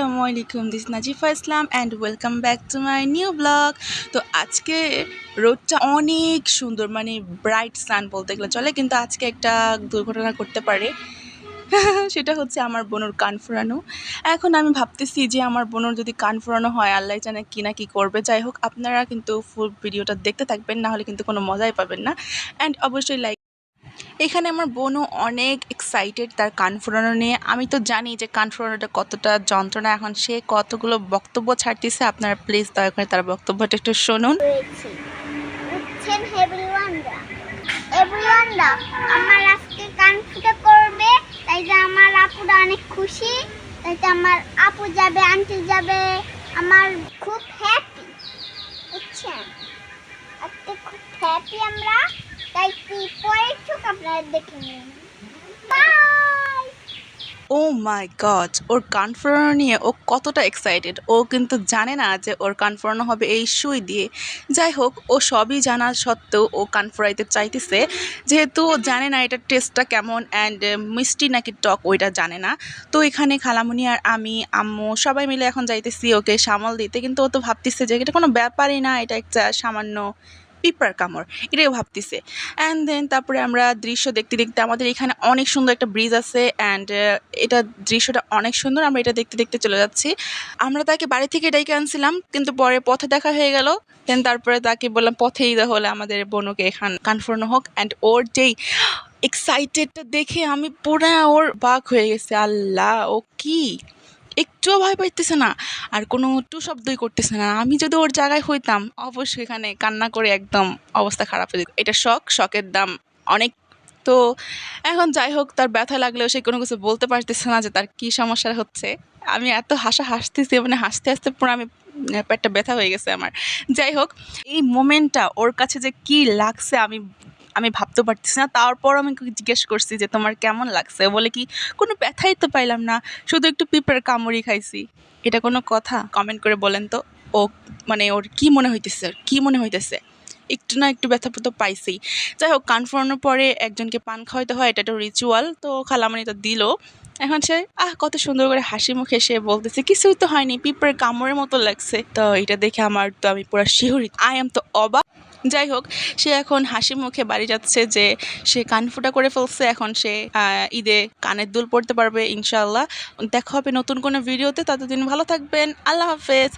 আলাইকুম this Nazifa Islam and welcome back to my new blog তো আজকে রোডটা অনেক সুন্দর মানে ব্রাইট সান বলতে গেলে চলে, কিন্তু আজকে একটা দুর্ঘটনা করতে পারে। সেটা হচ্ছে আমার বোনের কান ফোরানো। এখন আমি ভাবতেছি যে আমার বোনের যদি কান ফোরানো হয়, আল্লাহ জানে কি না কি করবে। যাই হোক, আপনারা কিন্তু ফুল ভিডিওটা দেখতে থাকবেন, না হলে কিন্তু কোনো মজাই পাবেন না। অ্যান্ড অবশ্যই লাইক এখানে আমার বোনও অনেক এক্সাইটেড তার কান ফোরানো নিয়ে। আমি তো জানি যে কান ফোরানোটা কতটা যন্ত্রণা। এখন সে কতগুলো বক্তব্য ছাড়তেছে, আপনারা প্লিজ দয়া করে তার বক্তব্যটা একটু শুনুন। আমার আজকে কান করবে যে আমার আপুরা অনেক খুশি আমার আপু যাবে যাবে, আমার খুব খুব হ্যাপি আমরা। ও মাই গড ওর কান নিয়ে ও কতটা এক্সাইটেড ও কিন্তু জানে না যে ওর কান হবে এই সুই দিয়ে। যাই হোক, ও সবই জানা সত্ত্বেও ও কান চাইতেছে। যেহেতু ও জানে না এটার টেস্টটা কেমন অ্যান্ড মিষ্টি নাকি টক, ওইটা জানে না। তো এখানে খালামুনি আর আমি, আম্মু সবাই মিলে এখন যাইতেছি ওকে সামাল দিতে। কিন্তু ও তো ভাবতেছে যে এটা কোনো ব্যাপারই না, এটা একটা সামান্য পিঁপড়ার কামড় এটাই ভাবতেছে। অ্যান্ড দেন তারপরে আমরা দৃশ্য দেখতে দেখতে আমাদের এখানে অনেক সুন্দর একটা ব্রিজ আছে অ্যান্ড এটা দৃশ্যটা অনেক সুন্দর, আমরা এটা দেখতে দেখতে চলে যাচ্ছি। আমরা তাকে বাড়ি থেকে ডেকে আনছিলাম, কিন্তু পরে পথে দেখা হয়ে গেল। দেন তারপরে তাকে বললাম, পথেই হলে আমাদের বোনকে এখান কানফোর্ন হোক অ্যান্ড ওর যেই এক্সাইটেডটা দেখে আমি পুরা ওর বাক হয়ে গেছে। আল্লাহ, ও কি একটুও ভয় পাইতেছে না আর কোনো টু শব্দই করতেছে না। আমি যদি ওর জায়গায় হইতাম অবশ্যই এখানে কান্না করে একদম অবস্থা খারাপ হয়ে যেত। এটা শখ শখের দাম অনেক। তো এখন যাই হোক তার ব্যথা লাগলেও সে কোনো কিছু বলতে পারতেছে না যে তার কী সমস্যা হচ্ছে। আমি এত হাসা হাসতেছি মানে হাসতে হাসতে পুরো আমি উম, পেটটা ব্যথা হয়ে গেছে আমার। যাই হোক এই মোমেন্টটা ওর কাছে যে কি লাগছে আমি আমি ভাবতে পারতেছি না। তারপর আমি জিজ্ঞেস করছি যে, তোমার কেমন লাগছে? বলে কি, কোনো ব্যথাই তো পাইলাম না, শুধু একটু পিঁপড়ার কামড়ি খাইছি। এটা কোনো কথা? কমেন্ট করে বলেন তো। ও মানে ওর কি মনে হইতেছে? ওর কি মনে হইতেছে? একটু না একটু ব্যথা তো পাইছেই। যাই হোক, কান ফোরানোর পরে একজনকে পান খাওয়াইতে হয়, এটা একটা রিচুয়াল তো খালামানি তো দিল। এখন সে, আহ, কত সুন্দর করে হাসি মুখে সে বলতেছে, কিছুই তো হয়নি, পিঁপড়ের কামড়ের মতো লাগছে। তো এটা দেখে আমার তো আমি পুরো শিহরিত। আই এম তো অবাক। যাই হোক, সে এখন হাসি মুখে বাড়ি যাচ্ছে যে সে কান ফুটা করে ফেলছে, এখন সে ঈদে কানের দুল পড়তে পারবে ইনশাল্লাহ দেখা হবে নতুন কোনো ভিডিওতে, ততদিন ভালো থাকবেন, আল্লাহ হাফেজ।